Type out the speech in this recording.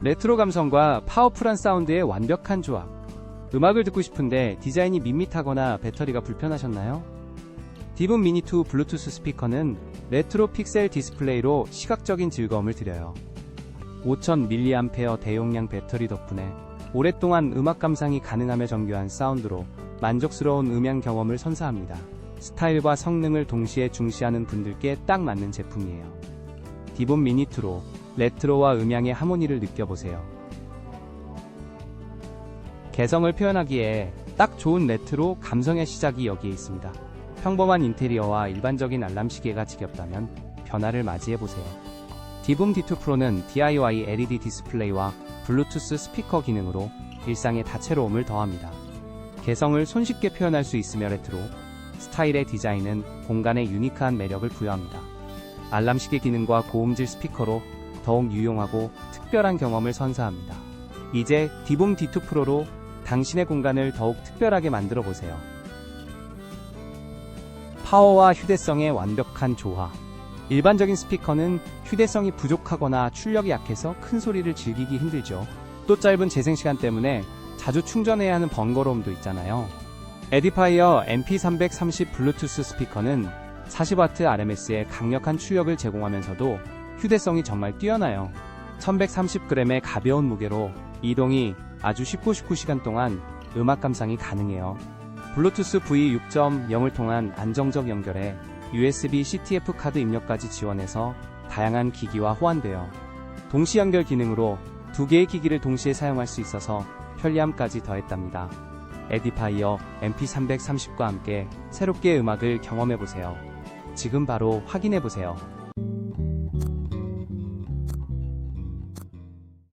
레트로 감성과 파워풀한 사운드의 완벽한 조합. 음악을 듣고 싶은데 디자인이 밋밋하거나 배터리가 불편하셨나요? 디븐 미니2 블루투스 스피커는 레트로 픽셀 디스플레이로 시각적인 즐거움을 드려요. 5000mAh 대용량 배터리 덕분에 오랫동안 음악 감상이 가능하며 정교한 사운드로 만족스러운 음향 경험을 선사합니다. 스타일과 성능을 동시에 중시하는 분들께 딱 맞는 제품이에요. 디본 미니2로 레트로와 음향의 하모니를 느껴보세요. 개성을 표현하기에 딱 좋은 레트로 감성의 시작이 여기에 있습니다. 평범한 인테리어와 일반적인 알람 시계가 지겹다면 변화를 맞이해보세요. 디붐 D2 프로는 DIY LED 디스플레이와 블루투스 스피커 기능으로 일상의 다채로움을 더합니다. 개성을 손쉽게 표현할 수 있으며 레트로, 스타일의 디자인은 공간에 유니크한 매력을 부여합니다. 알람 시계 기능과 고음질 스피커로 더욱 유용하고 특별한 경험을 선사합니다. 이제 디봄 D2 프로로 당신의 공간을 더욱 특별하게 만들어 보세요. 파워와 휴대성의 완벽한 조화. 일반적인 스피커는 휴대성이 부족하거나 출력이 약해서 큰 소리를 즐기기 힘들죠. 또 짧은 재생 시간 때문에 자주 충전해야 하는 번거로움도 있잖아요. 에디파이어 MP330 블루투스 스피커는 40W RMS의 강력한 출력을 제공하면서도 휴대성이 정말 뛰어나요. 1130g의 가벼운 무게로 이동이 아주 쉽고 쉽고 시간 동안 음악 감상이 가능해요. 블루투스 V6.0을 통한 안정적 연결에 USB CTF 카드 입력까지 지원해서 다양한 기기와 호환돼요. 동시 연결 기능으로 두 개의 기기를 동시에 사용할 수 있어서 편리함까지 더했답니다. 에디파이어 MP330과 함께 새롭게 음악을 경험해보세요. 지금 바로 확인해보세요.